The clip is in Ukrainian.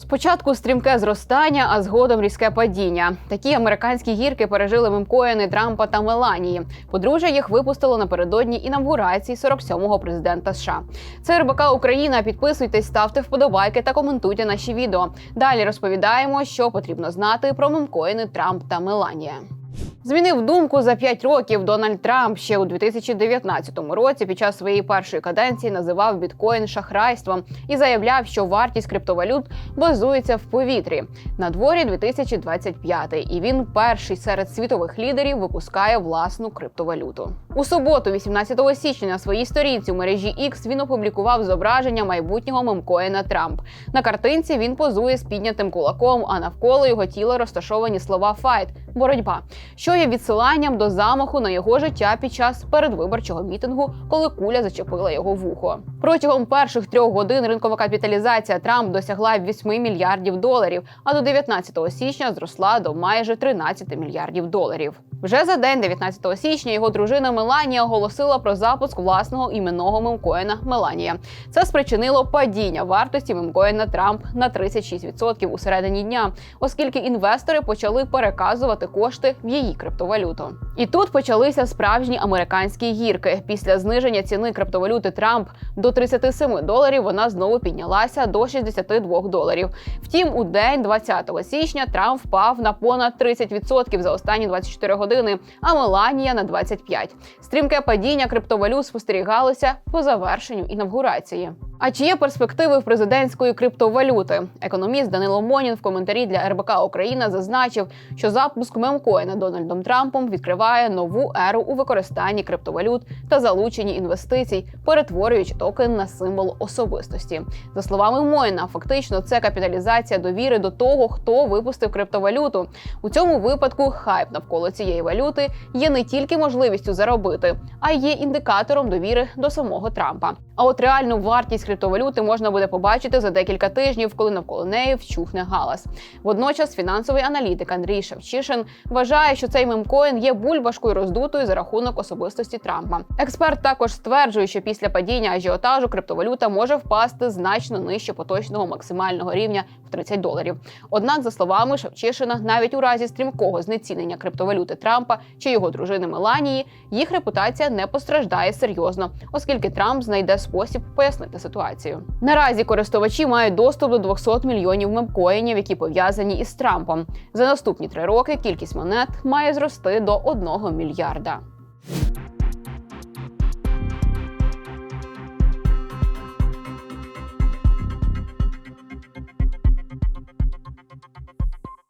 Спочатку стрімке зростання, а згодом різке падіння. Такі американські гірки пережили мемкоїни Трампа та Меланії. Подружжя їх випустило напередодні інавгурації 47-го президента США. Це РБК Україна. Підписуйтесь, ставте вподобайки та коментуйте наші відео. Далі розповідаємо, що потрібно знати про мемкоїни Трамп та Меланія. Змінив думку за 5 років. Дональд Трамп ще у 2019 році під час своєї першої каденції називав біткоін шахрайством і заявляв, що вартість криптовалют базується в повітрі. На дворі 2025, і він перший серед світових лідерів випускає власну криптовалюту. У суботу, 18 січня, на своїй сторінці у мережі X він опублікував зображення майбутнього мемкоїна Трамп. На картинці він позує з піднятим кулаком, а навколо його тіла розташовані слова «файт» – боротьба, що є відсиланням до замаху на його життя під час передвиборчого мітингу, коли куля зачепила його вухо. Протягом перших трьох годин ринкова капіталізація Трамп досягла 8 мільярдів доларів, а до 19 січня зросла до майже 13 мільярдів доларів. Вже за день, 19 січня, його дружина Меланія оголосила про запуск власного іменного мемкоїна Меланія. Це спричинило падіння вартості мемкоїна Трамп на 36% у середині дня, оскільки інвестори почали переказувати кошти в її криптовалюту. І тут почалися справжні американські гірки. Після зниження ціни криптовалюти Трамп до 37 доларів вона знову піднялася до 62 доларів. Втім, у день 20 січня Трамп впав на понад 30% за останні 24 години, а Меланія на 25%. Стрімке падіння криптовалют спостерігалося по завершенню інавгурації. А чи є перспективи в президентської криптовалюти? Економіст Данило Монін в коментарі для РБК Україна зазначив, що запуск мемкоїна Дональдом Трампом відкриває нову еру у використанні криптовалют та залученні інвестицій, перетворюючи токен на символ особистості. За словами Моїна, фактично це капіталізація довіри до того, хто випустив криптовалюту. У цьому випадку хайп навколо цієї валюти є не тільки можливістю заробити, а й є індикатором довіри до самого Трампа. А от реальну вартість криптовалюти можна буде побачити за декілька тижнів, коли навколо неї вчухне галас. Водночас фінансовий аналітик Андрій Шевчишин вважає, що цей мемкоін є бульбашкою роздутою за рахунок особистості Трампа. Експерт також стверджує, що після падіння ажіотажу криптовалюта може впасти значно нижче поточного максимального рівня в 30 доларів. Однак, за словами Шевчишина, навіть у разі стрімкого знецінення криптовалюти Трампа чи його дружини Меланії, їх репутація не постраждає серйозно, оскільки Трамп знайде спосіб пояснити ситуацію. Наразі користувачі мають доступ до 200 мільйонів мемкоїнів, які пов'язані із Трампом. За наступні три роки кількість монет має зрости до 1 мільярда.